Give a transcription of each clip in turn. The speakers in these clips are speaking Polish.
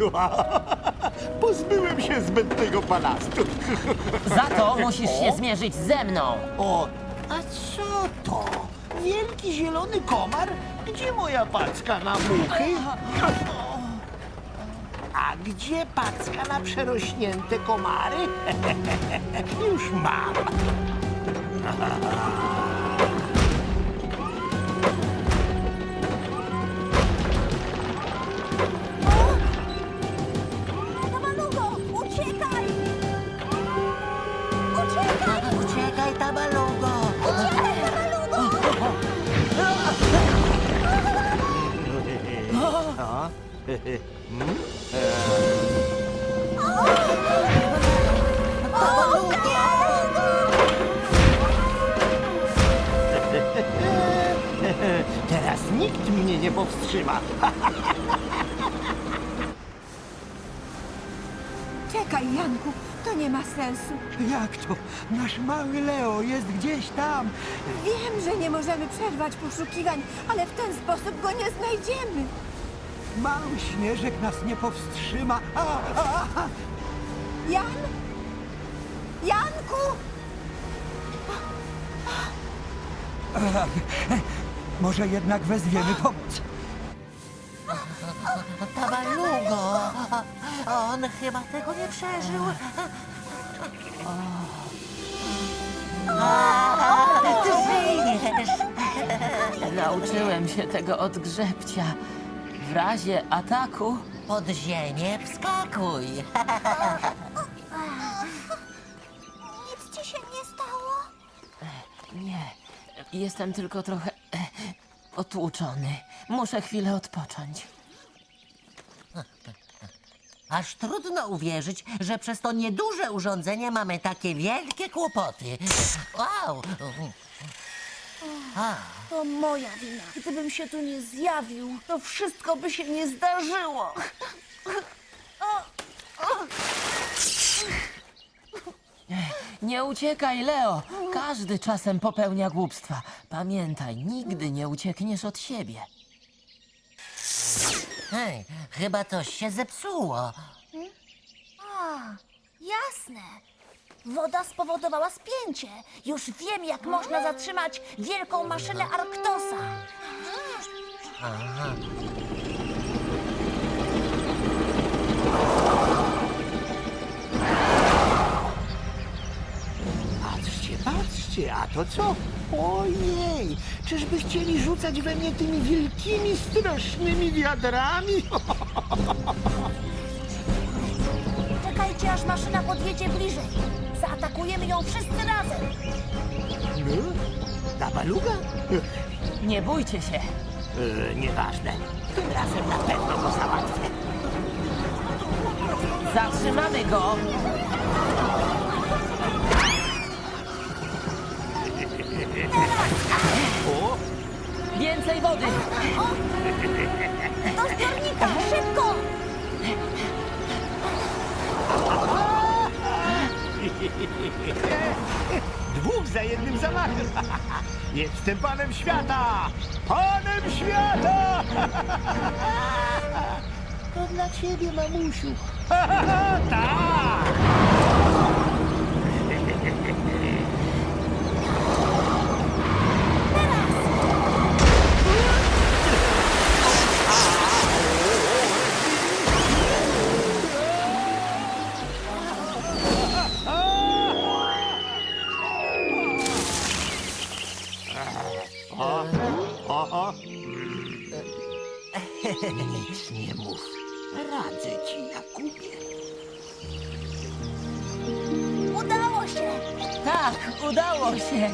Pozbyłem się zbędnego balastu. Za to musisz się zmierzyć ze mną. O, a co to? Wielki zielony komar? Gdzie moja packa na muchy? A gdzie packa na przerośnięte komary? Już mam. mnie nie powstrzyma. Czekaj, Janku, to nie ma sensu. Jak to? Nasz mały Leo jest gdzieś tam. Wiem, że nie możemy przerwać poszukiwań, ale w ten sposób go nie znajdziemy. Mały śnieżek nas nie powstrzyma. A, a, a. Jan? Janku! Może jednak wezwiemy pomoc. Tabalugo! On chyba tego nie przeżył. Ty żyjesz! Nauczyłem się tego od grzebcia. W razie ataku Pod ziemię wskakuj! Nic ci się nie stało? nie. Jestem tylko trochę otłuczony. Muszę chwilę odpocząć. Aż trudno uwierzyć, że przez to nieduże urządzenie mamy takie wielkie kłopoty. Wow! A, To moja wina. Gdybym się tu nie zjawił, to wszystko by się nie zdarzyło. Nie uciekaj, Leo. Każdy czasem popełnia głupstwa. Pamiętaj, nigdy nie uciekniesz od siebie. hej, chyba coś się zepsuło. A, jasne. Woda spowodowała spięcie. Już wiem, jak można zatrzymać wielką maszynę Arktosa. Patrzcie, a to co? Ojej, czyżby chcieli rzucać we mnie tymi wielkimi, strasznymi wiadrami? Czekajcie, aż maszyna podjedzie bliżej. Zaatakujemy ją wszyscy razem. No? Ta baluga? Nie bójcie się. E, nieważne. Tym razem na pewno go załatwię. Zatrzymamy go. O, Więcej wody. Do zbiornika, szybko! dwóch za jednym zamachem. Jestem panem świata! Panem świata! To dla ciebie, mamusiu. tak! Nic nie mów. Radzę ci, Jakubie. Udało się! Tak, udało się.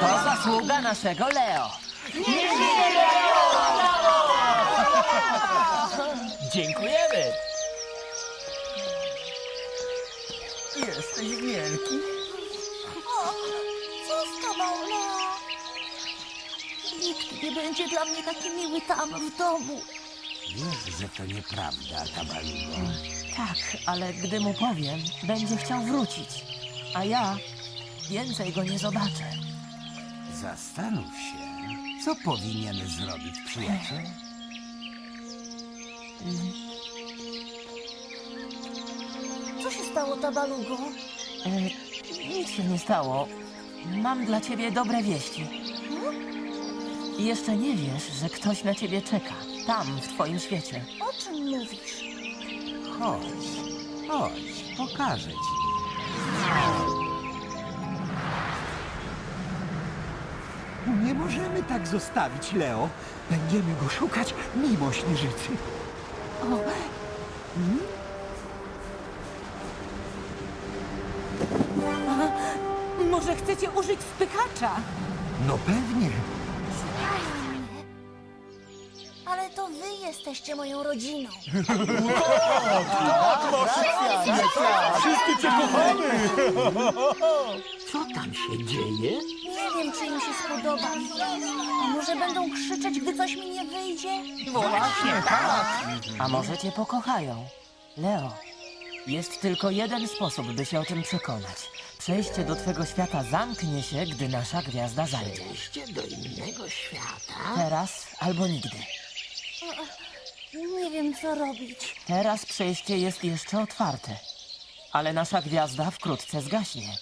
To zasługa naszego Leo. Dziękujemy. Jesteś wielki. Nikt nie będzie dla mnie taki miły tam w domu. Wiesz, że to nieprawda, Tabalugo. Tak, ale gdy mu powiem, będzie chciał wrócić. A ja więcej go nie zobaczę. Zastanów się, co powinien zrobić przyjaciel? Co się stało, Tabalugo? E, nic się nie stało. Mam dla ciebie dobre wieści. I jeszcze nie wiesz, że ktoś na ciebie czeka. Tam, w twoim świecie. O czym mówisz? Chodź, chodź, pokażę ci. Nie możemy tak zostawić, Leo. Będziemy go szukać mimo śnieżycy. Może chcecie użyć spychacza? No pewnie. To wy jesteście moją rodziną. Co tam się dzieje? Nie wiem, czy im się spodoba. A może będą krzyczeć, gdy coś mi nie wyjdzie? A może cię pokochają? Leo, jest tylko jeden sposób, by się o tym przekonać. Przejście do twego świata zamknie się, gdy nasza gwiazda zajdzie. Przejście do innego świata? Teraz albo nigdy. Nie wiem, co robić. Teraz przejście jest jeszcze otwarte. Ale nasza gwiazda wkrótce zgaśnie.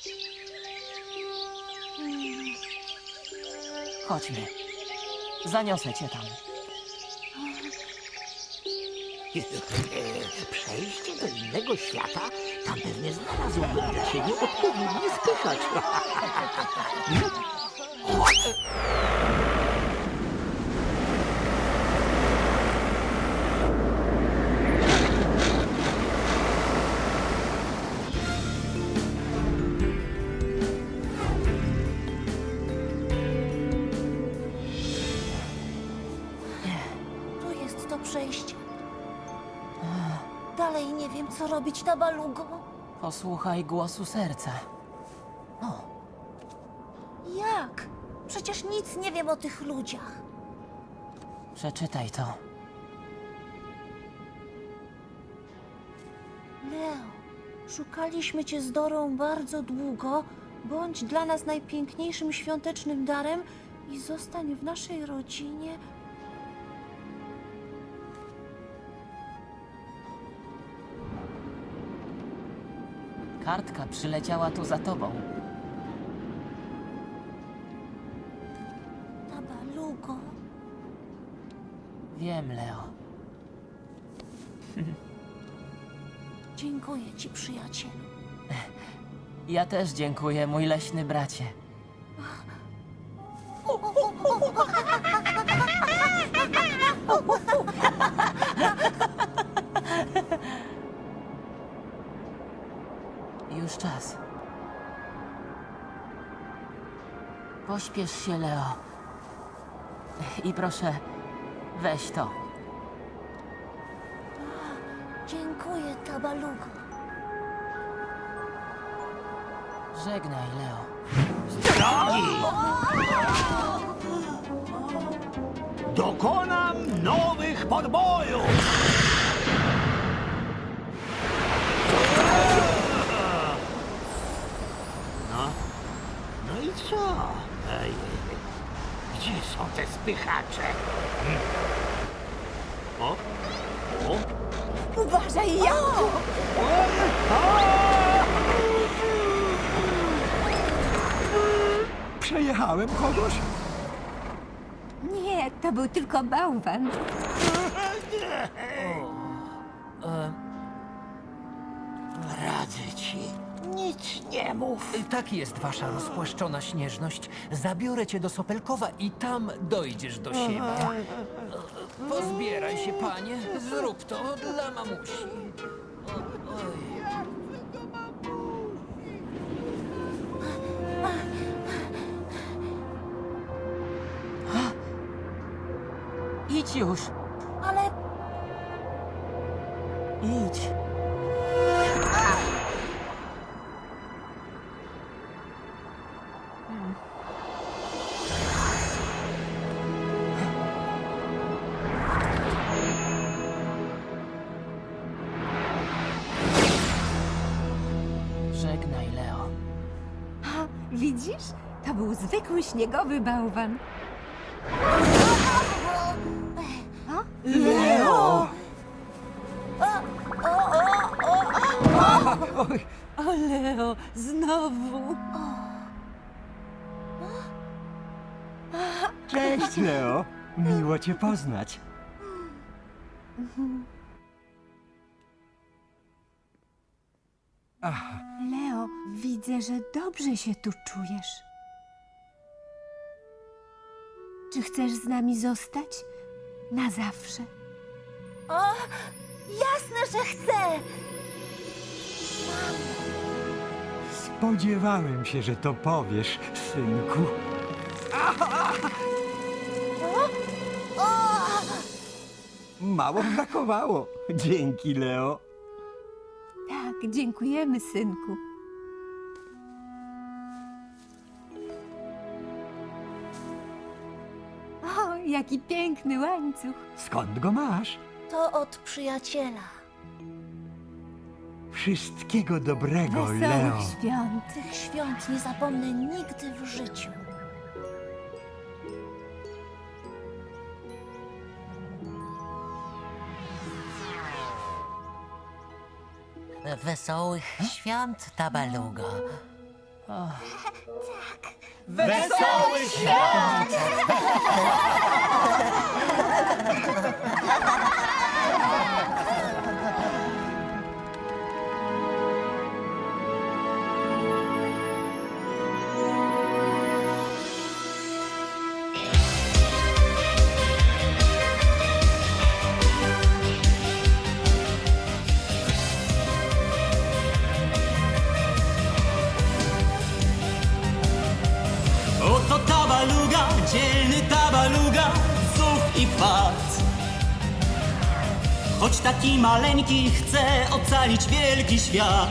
Chodźmy. Zaniosę cię tam. Przejście do innego świata? Tam pewnie znalazłbym dla siebie odpowiedni spychacz. Co robić, Tabalugo. Posłuchaj głosu serca. Jak? Przecież nic nie wiem o tych ludziach. Przeczytaj to. Leo, szukaliśmy cię z Dorą bardzo długo. Bądź dla nas najpiękniejszym świątecznym darem i zostań w naszej rodzinie. Kartka przyleciała tu za tobą. Tabalugo. Wiem, Leo. Dziękuję ci, przyjacielu. Ja też dziękuję, mój leśny bracie. Już czas. Pośpiesz się, Leo. I proszę, weź to. Dziękuję, Tabalugo. Żegnaj, Leo. Dokonam nowych podbojów! No, no i co? Ej, gdzie są te spychacze? Hmm. O, o, Uważaj, Janku! Przejechałem kogoś? Nie, to był tylko bałwan. radzę nic nie mów. Tak jest wasza rozpłaszczona śnieżność. Zabiorę cię do Sopelkowa i tam dojdziesz do siebie. Pozbieraj się, panie. Zrób to dla mamusi. Idź już! Widzisz? To był zwykły śniegowy bałwan. Leo! O Leo, znowu. Cześć, Leo. Miło cię poznać. Ach, widzę, że dobrze się tu czujesz. Czy chcesz z nami zostać? Na zawsze. O, jasne, że chcę! Spodziewałem się, że to powiesz, synku. Mało brakowało. Dzięki, Leo. Tak, dziękujemy, synku. Jaki piękny łańcuch. Skąd go masz? To od przyjaciela. Wszystkiego dobrego, Leo. Wesołych świąt. Tych świąt nie zapomnę nigdy w życiu. Wesołych świąt, Tabalugo. Oto dzielny tabaluga, zuch i fart. Choć taki maleńki chce ocalić wielki świat.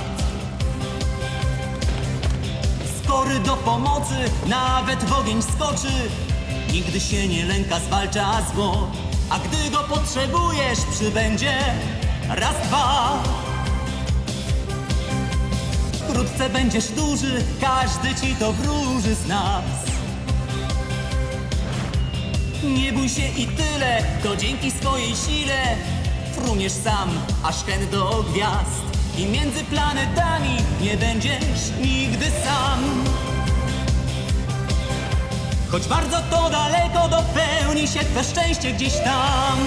Skory do pomocy, nawet w ogień skoczy. Nigdy się nie lęka, zwalcza zło. A gdy go potrzebujesz, przybędzie raz, dwa. Wkrótce będziesz duży, każdy ci to wróży z nas. Nie bój się i tyle, to dzięki swojej sile fruniesz sam, aż hen do gwiazd. I między planetami nie będziesz nigdy sam. Choć bardzo to daleko, dopełni się twe szczęście gdzieś tam.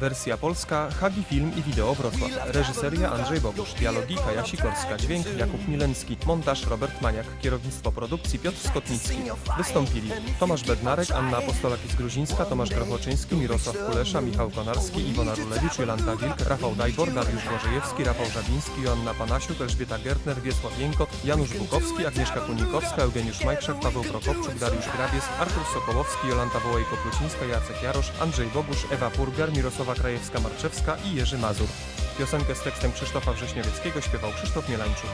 Wersja polska, Hagi Film i Wideo Wrocław. Reżyseria Andrzej Bogusz. Dialogi Kaja Sikorska. Dźwięk Jakub Milencki. Montaż Robert Maniak. Kierownictwo produkcji Piotr Skotnicki. Wystąpili Tomasz Bednarek, Anna Apostolakis z Gruzińska, Tomasz Grochoczyński, Mirosław Kulesza, Michał Konarski, Iwona Rulewicz, Jolanta Wilk, Rafał Dajbor, Dariusz Błażejewski, Rafał Żabiński, Joanna Panasiuk, Elżbieta Gertner, Wiesław Jękot, Janusz Bukowski, Agnieszka Kunikowska, Eugeniusz Majszak, Paweł Prokopczuk, Dariusz Grabies, Artur Sokołowski, Jolanta Wołejko-Plucińska, Jacek Jarosz, Andrzej Bogusz, Ewa Purgar, Mirosława Krajewska-Marczewska i Jerzy Mazur. Piosenkę z tekstem Krzysztofa Wrześniowieckiego śpiewał Krzysztof Mielańczuk.